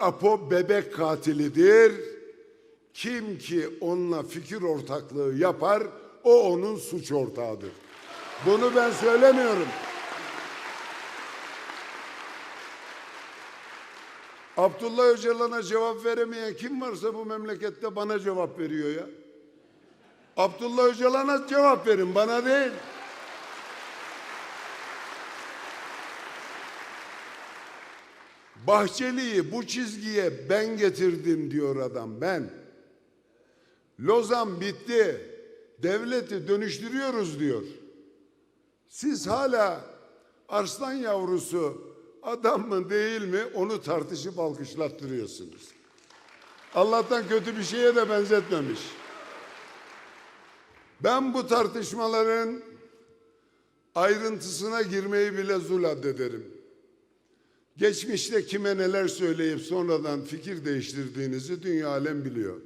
Apo bebek katilidir. Kim ki onunla fikir ortaklığı yapar, o onun suç ortağıdır. Bunu ben söylemiyorum. Abdullah Öcalan'a cevap veremeyen kim varsa bu memlekette bana cevap veriyor ya. Abdullah Öcalan'a cevap verin, bana değil. Bahçeli'yi bu çizgiye ben getirdim diyor adam ben. Lozan bitti. Devleti dönüştürüyoruz diyor. Siz hala arslan yavrusu adam mı değil mi onu tartışıp alkışlattırıyorsunuz. Allah'tan kötü bir şeye de benzetmemiş. Ben bu tartışmaların ayrıntısına girmeyi bile zul addederim. Geçmişte kime neler söyleyip sonradan fikir değiştirdiğinizi dünya alem biliyor.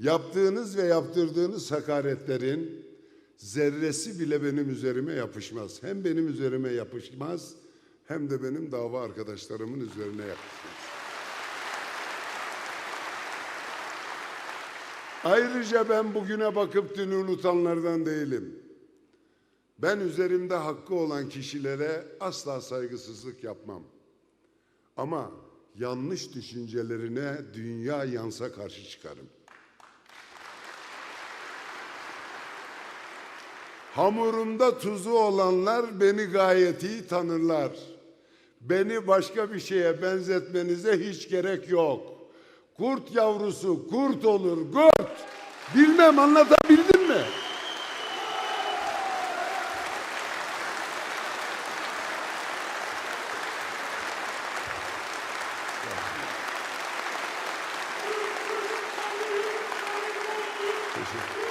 Yaptığınız ve yaptırdığınız hakaretlerin zerresi bile benim üzerime yapışmaz. Hem benim üzerime yapışmaz hem de benim dava arkadaşlarımın üzerine yapışmaz. Ayrıca ben bugüne bakıp dünü unutanlardan değilim. Ben üzerimde hakkı olan kişilere asla saygısızlık yapmam. Ama yanlış düşüncelerine dünya yansa karşı çıkarım. Hamurumda tuzu olanlar beni gayet iyi tanırlar. Beni başka bir şeye benzetmenize hiç gerek yok. Kurt yavrusu kurt olur, kurt. Bilmem anlatabildim mi? Teşekkür